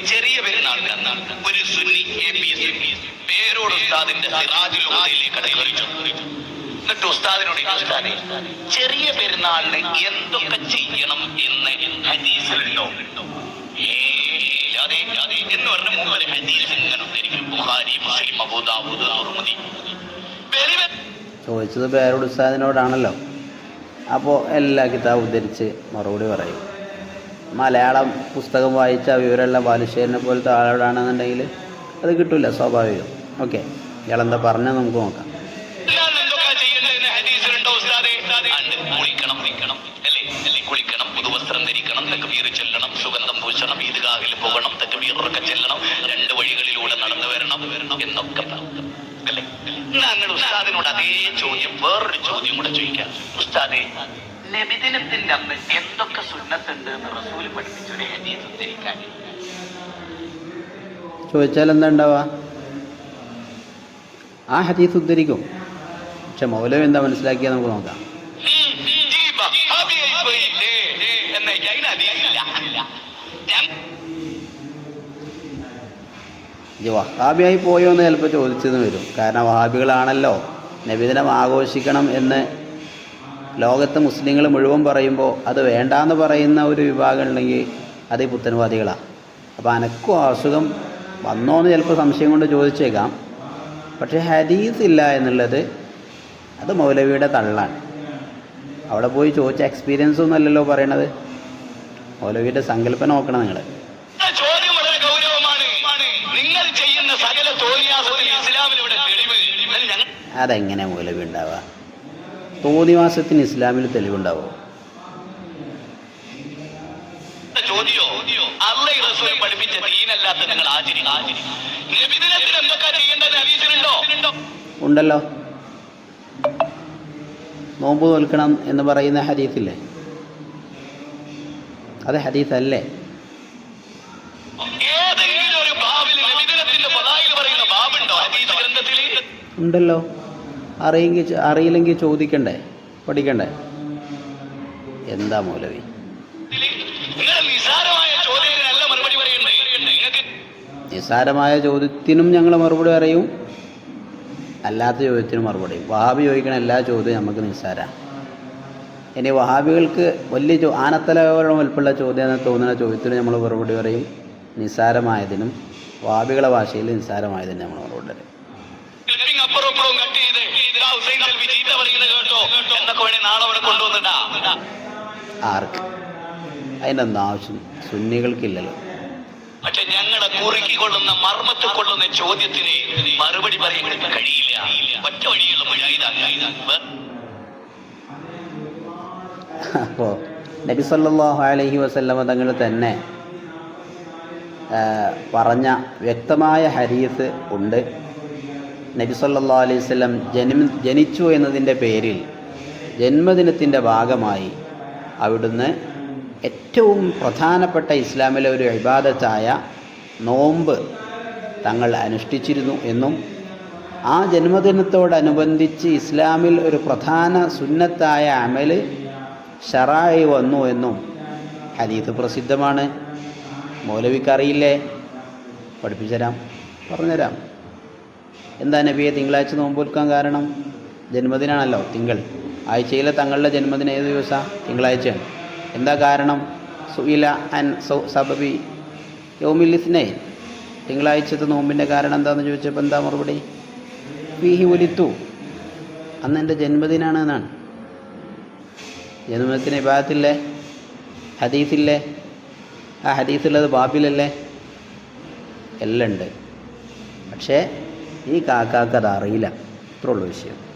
ചെറിയ അന്നാണ് ഒരു സുന്നി എ പി എസ് പേരോട് ഉസ്താദിന്റെ സിറാജുൽ ഉദയിലേക്ക് ചെന്നു. എന്നിട്ട് ഉസ്താദിനോട് ഉസ്താദെ ചെറിയ പെരുന്നാളിന് എന്തൊക്കെ ചെയ്യണം എന്ന് ഹദീസിലുണ്ടോ. എന്ന് പറഞ്ഞ മൂപ്പര് ഹദീസ് ഇങ്ങനെ ഉദ്ധരിക്കും. ബുഖാരി മുസ്ലിം വെരി വെ- ചോദിച്ചത് പേരോട് ഉസ്താദിനോടാണല്ലോ അപ്പോൾ എല്ലാ കിതാബ് ഉദ്ധരിച്ച് മറുപടി പറയും മലയാളം പുസ്തകം വായിച്ച വിവരമുള്ള ബാലുശ്ശേരിനെ പോലത്തെ ആളോടാണെന്നുണ്ടെങ്കിൽ അത് കിട്ടില്ല സ്വാഭാവികം ഓക്കെ ഇയാളെന്താ പറഞ്ഞാൽ നമുക്ക് നോക്കാം. കുളിക്കണം പുതുവസ്ത്രം ധരിക്കണം തക്ബീർ സുഗന്ധം പൂശണം പോകണം രണ്ട് വഴികളിലൂടെ നടന്നു വരണം എന്നൊക്കെ. അല്ലേ ഉസ്താദിനോട് അതേ ചോദ്യം വേറൊരു ചോദ്യം കൂടെ ചോദിക്കാം ഉസ്താദെ നബിദിനത്തിന്റെ അന്ന് എന്തൊക്കെ സുന്നത്തുണ്ട് എന്ന് റസൂൽ പഠിപ്പിച്ചൊരു ഹദീസ് ഉദ്ധരിക്കാൻ. ചോദിച്ചാൽ എന്താ ഉണ്ടാവുക ആ ഹദീസ് ഉദ്ധരിക്കും. പക്ഷെ മൗലവി എന്താ മനസ്സിലാക്കിയ നമുക്ക് നോക്കാം. വഹാബിയായി പോയോ എന്ന് ചിലപ്പോൾ ചോദിച്ചെന്ന് വരും. കാരണം വഹാബികളാണല്ലോ. നബിദിനം ആഘോഷിക്കണം എന്ന് ലോകത്ത് മുസ്ലിങ്ങൾ മുഴുവൻ പറയുമ്പോൾ അത് വേണ്ടാന്ന് പറയുന്ന ഒരു വിഭാഗം ഉണ്ടെങ്കിൽ അത് ഈ പുത്തൻവാദികളാണ് അപ്പോൾ അനക്കും അസുഖം വന്നോ എന്ന് ചിലപ്പോൾ സംശയം കൊണ്ട് ചോദിച്ചേക്കാം. പക്ഷേ ഹദീസ് ഇല്ല എന്നുള്ളത് അത് മൗലവിയുടെ തള്ളാണ്. അവിടെ പോയി ചോദിച്ച എക്സ്പീരിയൻസ് ഒന്നും അല്ലല്ലോ പറയണത്. മൗലവിയുടെ സങ്കല്പം നോക്കണം നിങ്ങൾ അതെങ്ങനെ മൗലവി ഉണ്ടാവുക? തോന്നിവാസത്തിന് ഇസ്ലാമിൽ തെളിവുണ്ടാവോ? ഉണ്ടല്ലോ. നോമ്പ് നോൽക്കണം എന്ന് പറയുന്ന ഹരീത്തില്ലേ അത് ഹരീത്ത് അല്ലേ ഉണ്ടല്ലോ. അറിയെങ്കിൽ അറിയില്ലെങ്കിൽ ചോദിക്കണ്ടേ? പഠിക്കണ്ടേ? എന്താ മൗലവി? നിസ്സാരമായ ചോദ്യത്തിനും ഞങ്ങൾ മറുപടി പറയും. അല്ലാത്ത ചോദ്യത്തിനും മറുപടി. വഹാബി ചോദിക്കണ എല്ലാ ചോദ്യവും നമുക്ക് നിസ്സാരമാണ് ഇനി വഹാബികൾക്ക് വലിയ ചോ ആനത്തലയോളം വലുപ്പമുള്ള ചോദ്യം എന്ന് തോന്നുന്ന ചോദ്യത്തിന് നമ്മൾ മറുപടി പറയും. നിസ്സാരമായതിനും വഹാബികളെ ഭാഷയിൽ നിസ്സാരമായതിനും നമ്മൾ മറുപടി പറയും. ഇപ്പുറവും കട്ട് ചെയ്ത് ഇതാ ഹുസൈൻ സെൽവി ചീത്ത പറയുന്നത് കേട്ടോ. എന്നൊക്കെ വേണേ നാളെ അവിടെ കൊണ്ടുവന്നിട്ടാ ആർക്ക്? അതിനൊന്നും ആവശ്യം സുന്നികൾക്കില്ലല്ലോ. പക്ഷെ ഞങ്ങളെ കുറുക്കിക്കൊള്ളുന്ന മർമ്മത്തിൽ കൊള്ളുന്ന ചോദ്യത്തിന് മറുപടി പറയാൻ കഴിയില്ല. ഒറ്റ വഴിയുള്ള അപ്പോൾ നബി സല്ലല്ലാഹു അലൈഹി വസല്ലമ തങ്ങൾ തന്നെ പറഞ്ഞ വ്യക്തമായ ഹരീസ് ഉണ്ട്. നബി സല്ലാ അലൈഹി സ്വലം ജനി ജനിച്ചു എന്നതിന്റെ പേരിൽ ജന്മദിനത്തിന്റെ ഭാഗമായി അവിടുന്ന് ഏറ്റവും പ്രധാനപ്പെട്ട ഇസ്ലാമിലെ ഒരു ഇബാദത്തായ നോമ്പ് തങ്ങൾ അനുഷ്ഠിച്ചിരുന്നു എന്നും ആ ജന്മദിനത്തോടനുബന്ധിച്ച് ഇസ്ലാമിൽ ഒരു പ്രധാന സുന്നത്തായ അമൽ ഷറായി വന്നു എന്നും ഹരീത് പ്രസിദ്ധമാണ്. മൗലവിക്കറിയില്ലേ പഠിപ്പിച്ചു പഠിപ്പിച്ചുതരാം. പറഞ്ഞുതരാം. എന്താ നബിയെ തിങ്കളാഴ്ച നോമ്പ് കൊടുക്കാൻ കാരണം? ജന്മദിനാണല്ലോ തിങ്കൾ. ആഴ്ചയിലെ തങ്ങളുടെ ജന്മദിനം ഏത് ദിവസമാണ് തിങ്കളാഴ്ചയാണ്. എന്താ കാരണം? സുയില അൻ സൗ സബബി യോമിലിസ്നേ തിങ്കളാഴ്ചത്തെ നോമ്പിന്റെ കാരണം എന്താണെന്ന് ചോദിച്ചപ്പോൾ എന്താ മറുപടി? ഫീഹി ഒലിത്തു. അന്ന് എന്റെ ജന്മദിനാണ് എന്നാണ്. ജന്മദിനത്തിന് വിഭാഗത്തില്ലേ ഹദീസില്ലേ? ആ ഹദീസുള്ളത് ബാബിലല്ലേ? എല്ലാം ഉണ്ട്. പക്ഷേ ഈ കാക്കാക്ക് അത് അറിയില്ല. ഇത്രേ ഉള്ളൂ വിഷയം.